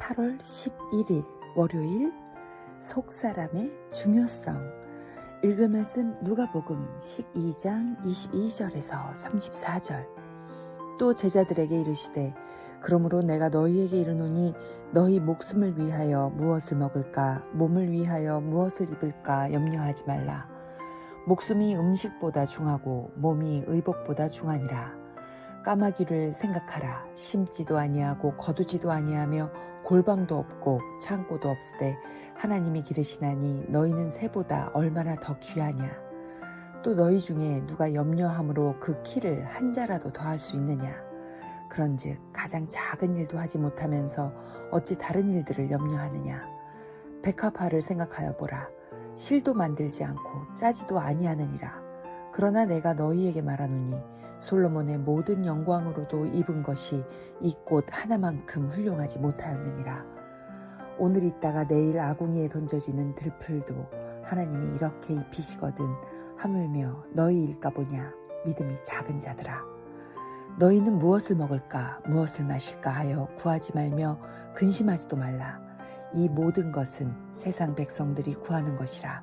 8월 11일 월요일 속사람의 중요성. 읽을 말씀 누가복음 12장 22절에서 34절. 또 제자들에게 이르시되 그러므로 내가 너희에게 이르노니 너희 목숨을 위하여 무엇을 먹을까? 몸을 위하여 무엇을 입을까? 염려하지 말라. 목숨이 음식보다 중하고 몸이 의복보다 중하니라. 까마귀를 생각하라. 심지도 아니하고 거두지도 아니하며 골방도 없고 창고도 없으되 하나님이 기르시나니 너희는 새보다 얼마나 더 귀하냐? 또 너희 중에 누가 염려함으로 그 키를 한 자라도 더할 수 있느냐? 그런즉 가장 작은 일도 하지 못하면서 어찌 다른 일들을 염려하느냐? 백합화를 생각하여 보라. 실도 만들지 않고 짜지도 아니하느니라 그러나 내가 너희에게 말하노니 솔로몬의 모든 영광으로도 입은 것이 이 꽃 하나만큼 훌륭하지 못하였느니라. 오늘 있다가 내일 아궁이에 던져지는 들풀도 하나님이 이렇게 입히시거든 하물며 너희일까 보냐 믿음이 작은 자들아. 너희는 무엇을 먹을까 무엇을 마실까 하여 구하지 말며 근심하지도 말라. 이 모든 것은 세상 백성들이 구하는 것이라.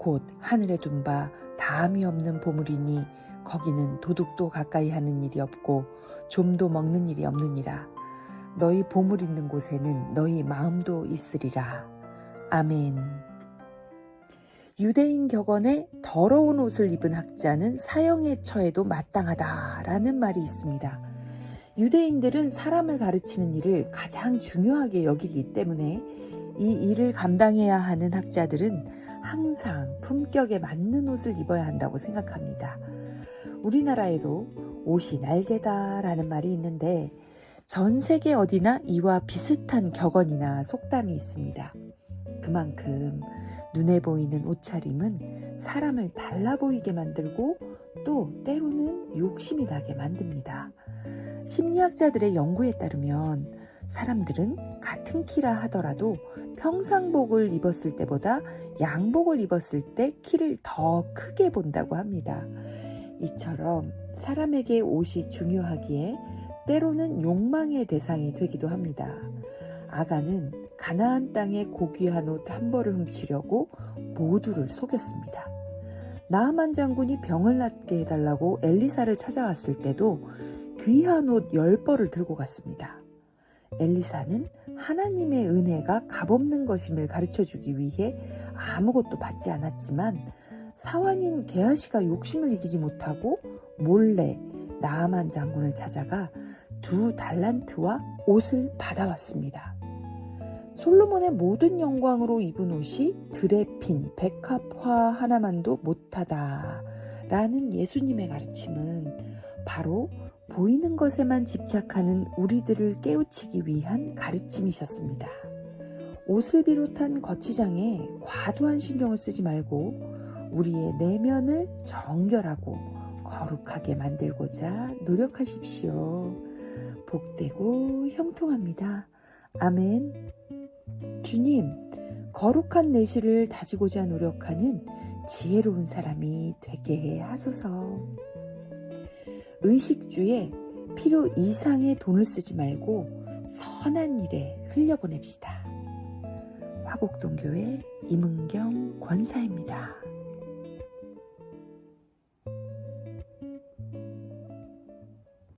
곧 하늘에 둔 바 다함이 없는 보물이니 거기는 도둑도 가까이 하는 일이 없고 좀도 먹는 일이 없느니라. 너희 보물 있는 곳에는 너희 마음도 있으리라. 아멘. 유대인 격언에 더러운 옷을 입은 학자는 사형에 처해도 마땅하다라는 말이 있습니다. 유대인들은 사람을 가르치는 일을 가장 중요하게 여기기 때문에 이 일을 감당해야 하는 학자들은 항상 품격에 맞는 옷을 입어야 한다고 생각합니다. 우리나라에도 옷이 날개다라는 말이 있는데 전 세계 어디나 이와 비슷한 격언이나 속담이 있습니다. 그만큼 눈에 보이는 옷차림은 사람을 달라 보이게 만들고 또 때로는 욕심이 나게 만듭니다. 심리학자들의 연구에 따르면 사람들은 같은 키라 하더라도 평상복을 입었을 때보다 양복을 입었을 때 키를 더 크게 본다고 합니다. 이처럼 사람에게 옷이 중요하기에 때로는 욕망의 대상이 되기도 합니다. 아가는 가나안 땅의 고귀한 옷 한 벌을 훔치려고 모두를 속였습니다. 나하만 장군이 병을 낫게 해달라고 엘리사를 찾아왔을 때도 귀한 옷 열 벌을 들고 갔습니다. 엘리사는 하나님의 은혜가 값없는 것임을 가르쳐 주기 위해 아무것도 받지 않았지만 사환인 게하시가 욕심을 이기지 못하고 몰래 나아만 장군을 찾아가 두 달란트와 옷을 받아왔습니다. 솔로몬의 모든 영광으로 입은 옷이 들에 핀 백합화 하나만도 못하다 라는 예수님의 가르침은 바로 보이는 것에만 집착하는 우리들을 깨우치기 위한 가르침이셨습니다. 옷을 비롯한 거치장에 과도한 신경을 쓰지 말고 우리의 내면을 정결하고 거룩하게 만들고자 노력하십시오. 복되고 형통합니다. 아멘. 주님, 거룩한 내실을 다지고자 노력하는 지혜로운 사람이 되게 하소서. 의식주에 필요 이상의 돈을 쓰지 말고 선한 일에 흘려보냅시다. 화곡동교회 임은경 권사입니다.